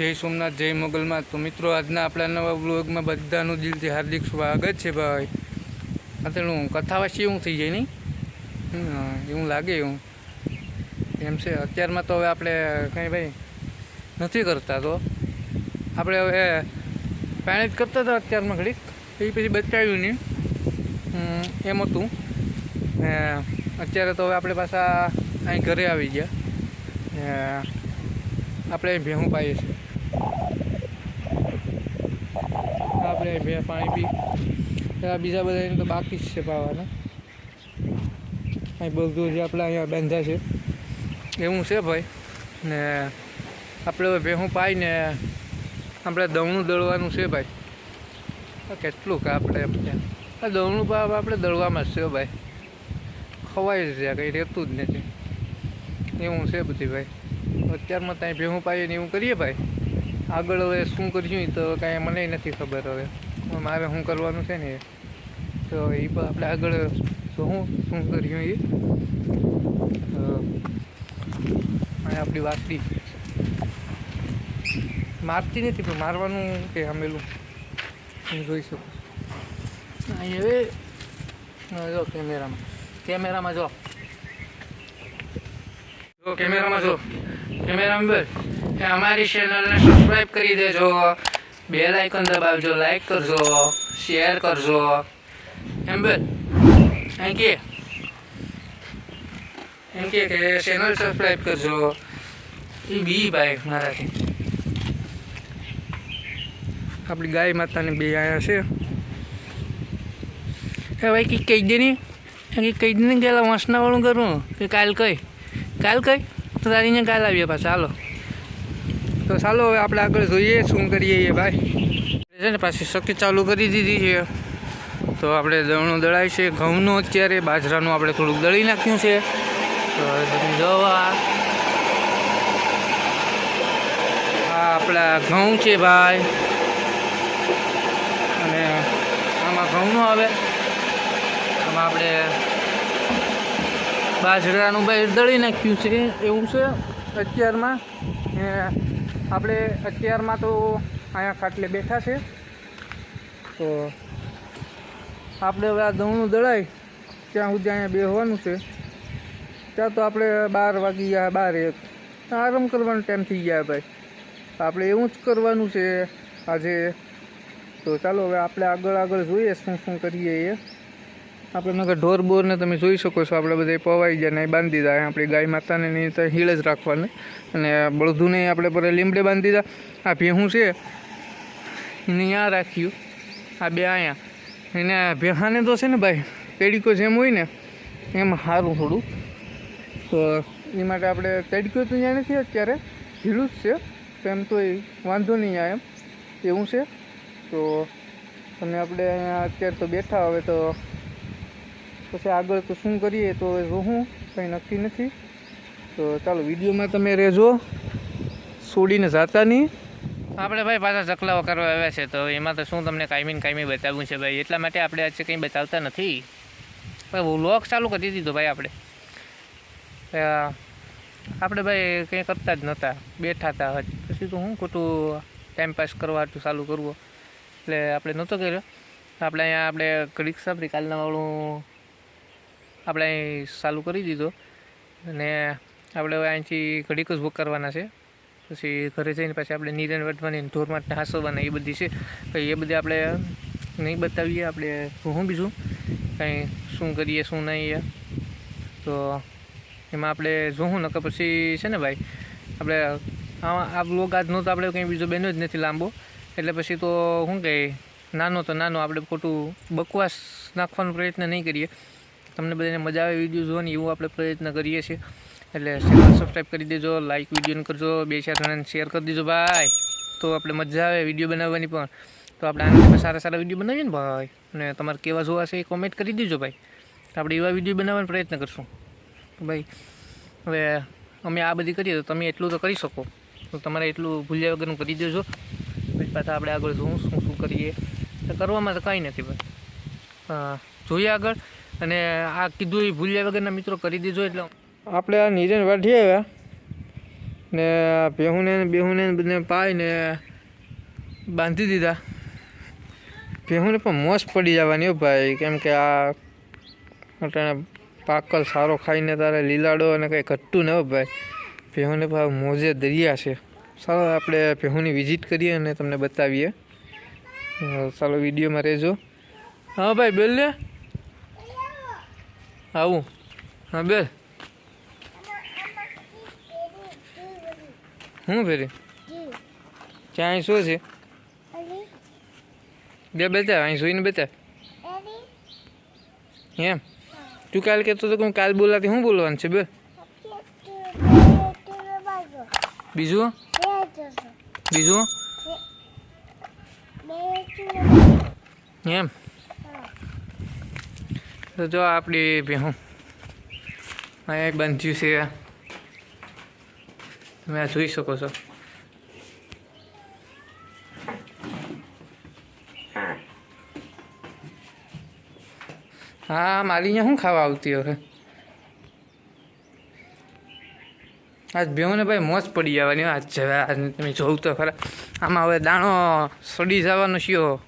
જય સોમનાથ, જય મોગલમાં. તો મિત્રો, આજના આપણા નવા બ્લોગમાં બધાનું દિલથી હાર્દિક સ્વાગત છે ભાઈ. અત્યારનું કથા વાંચી એવું થઈ જાય નહીં? એવું લાગે એવું. એમ છે, અત્યારમાં તો હવે આપણે કંઈ ભાઈ નથી કરતા તો. આપણે હવે પાણી જ કરતા હતા અત્યારમાં ઘડીક. એ પછી બચાવ્યું નહીં. એમ હતું. અત્યારે તો હવે આપણે પાછા અહીં ઘરે આવી ગયા. આપણે અહીં ભેહું પાઈએ છીએ. આપણે અહીં પાણી પી. બીજા બધા તો બાકી જ છે પાવાના. અહીં બધું જે આપણે અહીંયા બાંધ્યા છે. એવું છે ભાઈ. ને આપણે ભેહું પાઈને આપણે દવણું દળવાનું છે ભાઈ. કેટલું કે આપણે એમ ત્યાં આ દવણું પાવ આપણે દળવામાં જ છે ભાઈ. ખવાય જ છે, કંઈ રહેતું જ નથી. એવું છે બધી ભાઈ. અત્યારમાં ત્યાં ભેહું પાઈએ ને એવું કરીએ ભાઈ. આગળ હવે શું કરશું તો કાંઈ મને નથી ખબર હવે. મારે શું કરવાનું છે ને તો એ પણ આપણે આગળ શું શું કર્યું એ? અને આપણી વાસળી. મારતી નથી પણ મારવાનું કે આમેલું હું જોઈ શકું. અહીં હવે જો કેમેરામાં. કેમેરામાં જો. જો કેમેરામાં જો. કેમેરામાં કે અમારી ચેનલને સબસ્ક્રાઈબ કરી દેજો. બેલ આઇકન દબાવજો લાઈક કરજો શેર કરજો. એમ બે એમ કે એમ કે ચેનલ સબસ્ક્રાઈબ કરજો. એ બી ભાઈ મારાથી. આપણી ગાય માતાની બે આવ્યા છે. એ ભાઈ કંઈક કહી દે ને. કંઈક કહી દે ને ગયેલા વાંસનાવાળું કરું. કે કાલ કઈ? કાલ કઈ? તો તારીને કાલ આવીએ પાછા. ચાલો તો ચાલો હવે આપણે આગળ જોઈએ શું કરીએ એ ભાઈ. છે ને પાછી શક્ય ચાલુ કરી દીધી છે. તો આપણે દણો દળાય છે. ઘઉંનું અત્યારે બાજરાનું આપણે થોડુંક દળી નાખ્યું છે. તો તમે જોવા આ આપણા ઘઉં છે ભાઈ. અને આમાં ઘઉંનું આવે. આમાં આપણે બાજરાનું ભાઈ દળી નાખ્યું છે. એવું છે અત્યારમાં. આપણે અત્યારમાં તો અહીંયા ખાટલે બેઠા છે. તો આપણે હવે આ દવણું દળાય, ત્યાં સુધી અહીંયા બેસવાનું છે. ત્યાં તો આપણે બાર વાગી ગયા, બાર એક. આરામ કરવાનો ટાઈમ થઈ ગયા ભાઈ. આપણે એવું જ કરવાનું છે આજે. તો ચાલો હવે આપણે આગળ આગળ જોઈએ શું શું કરીએ એ. આપણે નગર ઢોર બોરને તમે જોઈ શકો છો, આપણે બધા પવાઈ ગયા ને બાંધી દીધા. આપણી ગાય માતાને નહીં તો હીળ જ રાખવાની. અને બળદુને આપણે પર લીમડે બાંધી દીધા. આ ભેહું છે, એને ત્યાં રાખ્યું. આ બે અહીંયા. એને ભેહાને તો છે ને ભાઈ પેડીકો જેમ હોય ને, એમ સારું થોડું. તો એ માટે આપણે તેડક્યો તો ત્યાં નથી અત્યારે. ઢીલું જ છે. તો એમ તો વાંધો નહીં આ એમ. એવું છે. તો અને આપણે અહીંયા અત્યારે તો બેઠા હવે તો પછી આગળ તો શું કરીએ તો હવે કંઈ નક્કી નથી. તો ચાલો, વિડીયોમાં તમે રહેજો. છોડીને જાતા નહીં. આપણે ભાઈ પાછા ચકલાઓ કરવા આવ્યા છે, તો એમાં તો શું તમને કાયમી કાયમી બતાવવું છે ભાઈ? એટલા માટે આપણે આજે કંઈ બતાવતા નથી. ભાઈ લોક ચાલુ કરી દીધો ભાઈ આપણે. આપણે ભાઈ કંઈ કરતા જ નહોતા, બેઠા હતા પછી તો હું ખોટું ટાઈમ પાસ કરવા હાટું ચાલુ કરવું. એટલે આપણે નહોતો કર્યો. આપણે અહીંયા, આપણે ઘડીક સાંભળી કાલના વાળું આપણે અહીં ચાલુ કરી દીધો. અને આપણે હવે અહીંથી ઘડીક જ બુક કરવાના છે. પછી ઘરે જઈને પછી આપણે નિરણ વટવાની ધોરમાટને માટે હાંસવાના એ બધી છે. કંઈ એ બધી આપણે નહીં બતાવીએ. આપણે હું બીજું? કંઈ શું કરીએ, શું નહીં તો એમાં આપણે જોવું નકર પછી છે ને ભાઈ, આપણે આ આ બ્લોગ આજનો તો આપણે કંઈ બીજો બેનો જ નથી લાંબો. એટલે પછી તો શું કહે નાનો તો નાનો, આપણે ખોટું બકવાસ નાખવાનો પ્રયત્ન નહીં કરીએ. તમને બધાને મજા આવે વીડિયો જોવાની એવું આપણે પ્રયત્ન કરીએ છીએ. એટલે ચેનલ સબસ્ક્રાઈબ કરી દેજો લાઇક વિડીયોને કરજો, બે ચાર જણાને શેર કરી દેજો ભાઈ. તો આપણે મજા આવે વીડિયો બનાવવાની પણ. તો આપણે આના સારા સારા વીડિયો બનાવીએ ને ભાઈ. અને તમારે કેવા જોવા છે એ કોમેન્ટ કરી દેજો ભાઈ. આપણે એવા વીડિયો બનાવવાનો પ્રયત્ન કરશું. ભાઈ, હવે અમે આ બધી કરીએ તો તમે એટલું તો કરી શકો. તો તમારે એટલું ભૂલ્યા વગરનું કરી દેજો. પછી પાછા આપણે આગળ શું શું શું કરીએ કરવામાં તો કાંઈ નથી ભાઈ જોઈએ આગળ. અને આ કીધું એ ભૂલ્યા વગરના મિત્રો કરી દેજો એટલે આપણે આ નીરેન વાઢી આવ્યા. ને ભેહુને બેહુને બધને પાઈને બાંધી દીધા. ભેહુને પણ મોસ પડી જવાની હો ભાઈ. કેમ કે આ અટાણે પાકલ સારો ખાઈને તારે લીલાડો અને કંઈ ઘટતું ન હો ભાઈ. ભેહુને ભાવ મોજે દરિયા છે. ચાલો આપણે ભેહુની વિઝિટ કરીએ અને તમને બતાવીએ. ચાલો વિડીયોમાં રહેજો. હા ભાઈ, બોલ આવું. હા બે. હું ફેરી? ત્યાં અહીં શું છે? બે બેતા અહીં સુઈને બેતા એમ? તું કાલ કહેતો હતો કે હું કાલ બોલાતી શું બોલવાનું છે બે? બીજું? બીજું? એમ? તો જો આપણી ભેહું. અહીંયા બાંધ્યું છે. તમે આ જોઈ શકો છો. હા, મારી શું ખાવા આવતી હવે? આજ બેઉને ભાઈ મોજ પડી જવાની. આજ જવા તમે જોઉં તો ખરા. આમાં હવે દાણો સડી જવાનો શિયો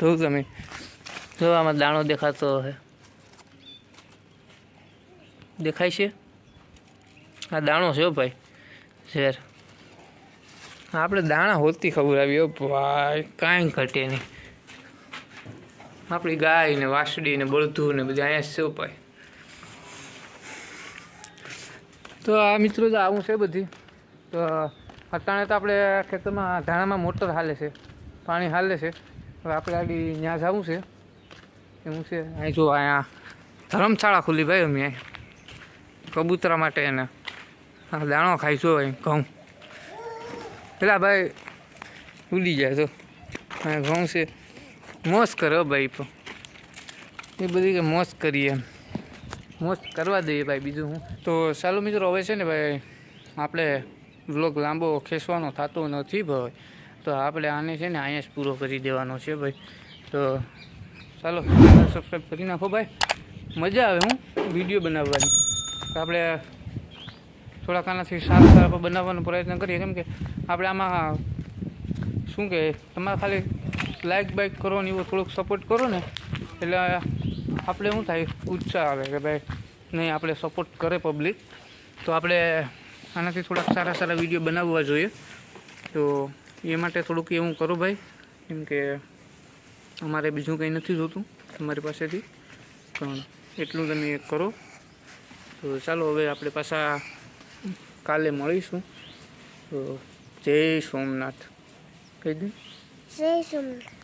જોઉં તમે. જો, આમાં દાણો દેખાતો હે. દેખાય છે? આ દાણો છે ભાઈ. ઝેર. આપણે દાણા હોતી ખબર આવી ભાઈ. કાંઈ ઘટે નહીં. આપણી ગાય ને વાસડી ને બળધું ને બધા અહીંયા છે ભાઈ. તો આ મિત્રો તો આવું છે બધી. તો અત્યારે તો આપણે ખેતરમાં ધાણામાં મોટર હાલે છે. પાણી હાલે છે. હવે આપણે આગળ ત્યાં જવું છે. એવું છે. અહીં જો અહીંયા ધર્મશાળા ખુલી ભાઈ અમે. કબૂતરા માટે એને. આ દાણો ખાઈશું અહીં ઘઉં. પેલા ભાઈ ઉડી જાય તો અહીંયા ઘઉં છે. મોસ કરે ભાઈ પણ એ બધી કે મોસ કરીએ એમ. મોજ કરવા દઈએ ભાઈ બીજું હું. તો ચાલો મિત્રો, હવે છે ને ભાઈ આપણે વ્લોગ લાંબો ખેંચવાનો થતો નથી ભાઈ. તો આપણે આને છે ને અહીંયા જ પૂરો કરી દેવાનો છે ભાઈ. તો ચાલો સબસ્ક્રાઈબ કરી નાખો ભાઈ. મજા આવે હું વીડિયો બનાવવાની. આપણે થોડાક આનાથી સારા સારા બનાવવાનો પ્રયત્ન કરીએ. કેમ કે આપણે આમાં શું કહે તમારે ખાલી લાઇક બાઇક કરો ને એવો થોડોક સપોર્ટ કરો ને, એટલે આપણે શું થાય, ઉત્સાહ આવે કે ભાઈ, નહીં, આપણે સપોર્ટ કરે પબ્લિક તો આપણે આનાથી થોડાક સારા સારા વીડિયો બનાવવા જોઈએ. તો એ માટે થોડુંક એવું કરો ભાઈ. કેમ કે અમારે બીજું કંઈ નથી જોતું તમારી પાસેથી. પણ એટલું તમે કરો. તો ચાલો હવે આપણે પાછા કાલે મળીશું. તો જય સોમનાથ. કહી દે. જય સોમનાથ.